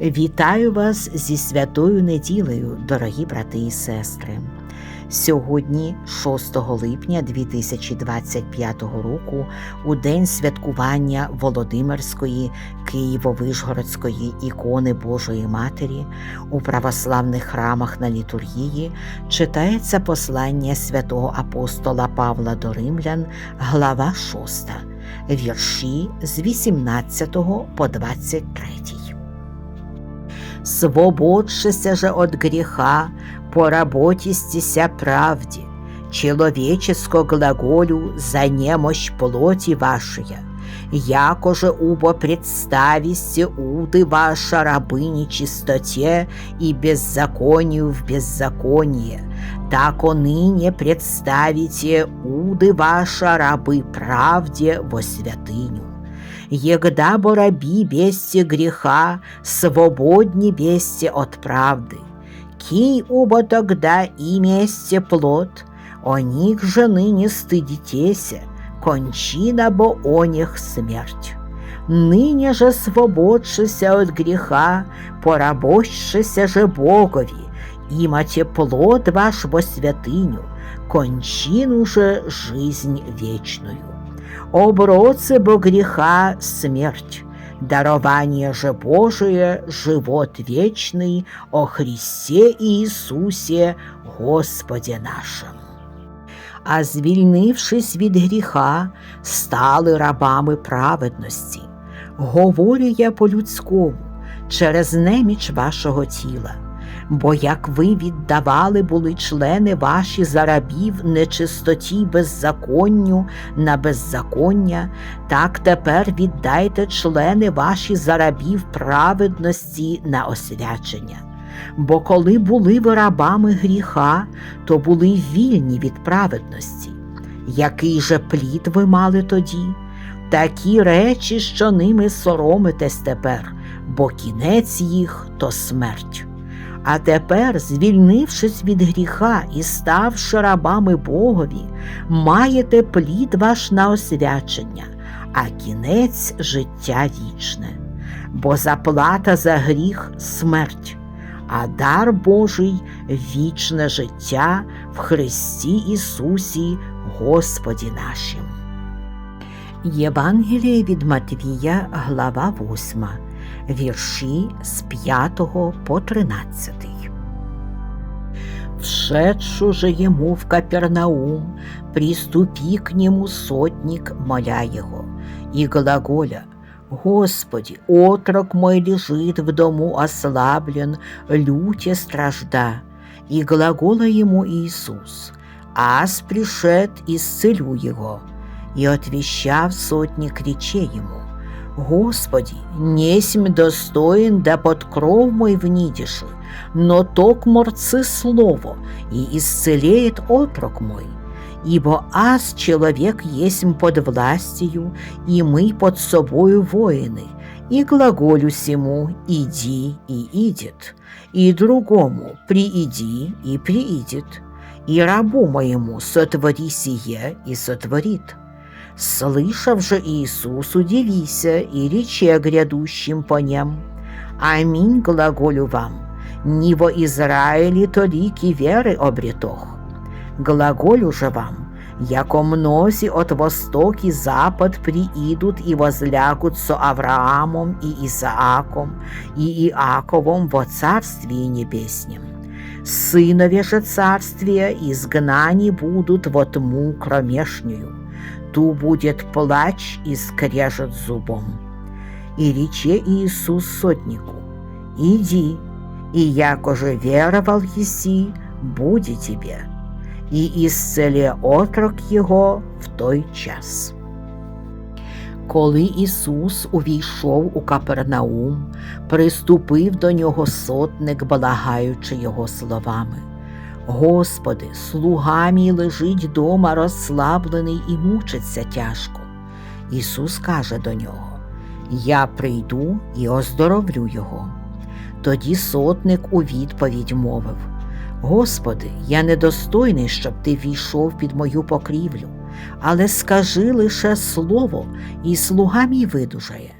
Вітаю вас зі святою неділею, дорогі брати і сестри. Сьогодні, 6 липня 2025 року, у день святкування Володимирської Києво-Вишгородської ікони Божої Матері у православних храмах на літургії читається послання святого апостола Павла до Римлян, глава 6, вірші з 18 по 23. Свободшися же от греха, поработистеся правде, человеческо глаголю за немощь плоти вашей, яко же убо представисте уды ваша рабы нечистоте и беззаконию в беззаконие, так ныне представите уды ваша рабы правде во святыню. Егда бо раби бесте греха, свободни бесте от правды. Кей оба тогда иместе плод, о них же ныне стыдитеся, кончина бо о них смерть. Ныне же свободшися от греха, порабощися же Богови, имате плод ваш во святыню, кончину же жизнь вечную. Оброцы бо греха смерть, дарование же Божие живот вечный о Христе Иисусе Господе нашим. А звільнившись від гріха, стали рабами праведності. Говорю я по-людському через неміч вашого тіла. Бо як ви віддавали були члени ваші за рабів нечистоті беззаконню на беззаконня, так тепер віддайте члени ваші за рабів праведності на освячення. Бо коли були ви рабами гріха, то були вільні від праведності. Який же плід ви мали тоді? Такі речі, що ними соромитесь тепер, бо кінець їх то смерть. А тепер, звільнившись від гріха і ставши рабами Богові, маєте плід ваш на освячення, а кінець життя вічне. Бо заплата за гріх смерть, а дар Божий вічне життя в Христі Ісусі, Господі нашим. Євангеліє від Матвія, глава 8 вірші з 5 по 13. Вшедшу же ему в Капернаум, приступи к нему сотник, моля его, и глаголя, Господи, отрок мой лежит в дому ослаблен, люте стражда, и глагола ему Иисус, аз пришед исцелю его, и отвещав сотник рече ему, Господи, несмь достоин да под кров мой внидиши, но ток морцы слово, и исцелеет отрок мой. Ибо аз человек есмь под властью, и мы под собою воины, и глаголю сему «иди» и «идет», и другому «прииди» и «приидет», и рабу моему «сотвори сие» и «сотворит». Слышав же Иисус, удивися и рече грядущим по нем. Аминь глаголю вам, не во Израиле толики веры обретох. Глаголю же вам, яко мнози от восток и запад приидут и возлягут со Авраамом и Исааком и Иаковом во Царствии Небеснем. Сынове же Царствия изгнани будут во тьму кромешнюю ту будет плач и скрежет зубом. И рече Иисус сотнику, иди, и якоже веровал еси, буде тебе, и исцеле отрок його в той час. Коли Ісус увійшов у Капернаум, приступив до нього сотник, благаючи його словами. Господи, слуга мій лежить дома розслаблений і мучиться тяжко. Ісус каже до нього: Я прийду і оздоровлю його. Тоді сотник у відповідь мовив: Господи, я недостойний, щоб ти війшов під мою покрівлю, але скажи лише слово, і слуга мій видужає.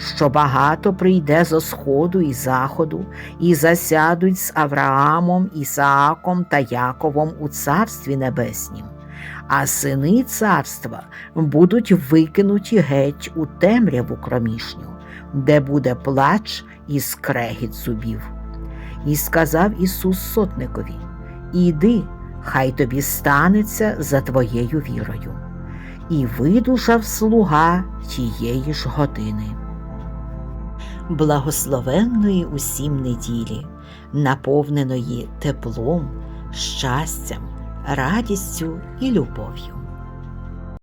що багато прийде зо сходу і заходу, і засядуть з Авраамом, Ісааком та Яковом у Царстві Небеснім, а сини царства будуть викинуті геть у темряву кромішню, де буде плач і скрегіт зубів. І сказав Ісус сотникові: Іди, хай тобі станеться за твоєю вірою. І видужав слуга тієї ж години. Благословенної усім неділі, наповненої теплом, щастям, радістю і любов'ю.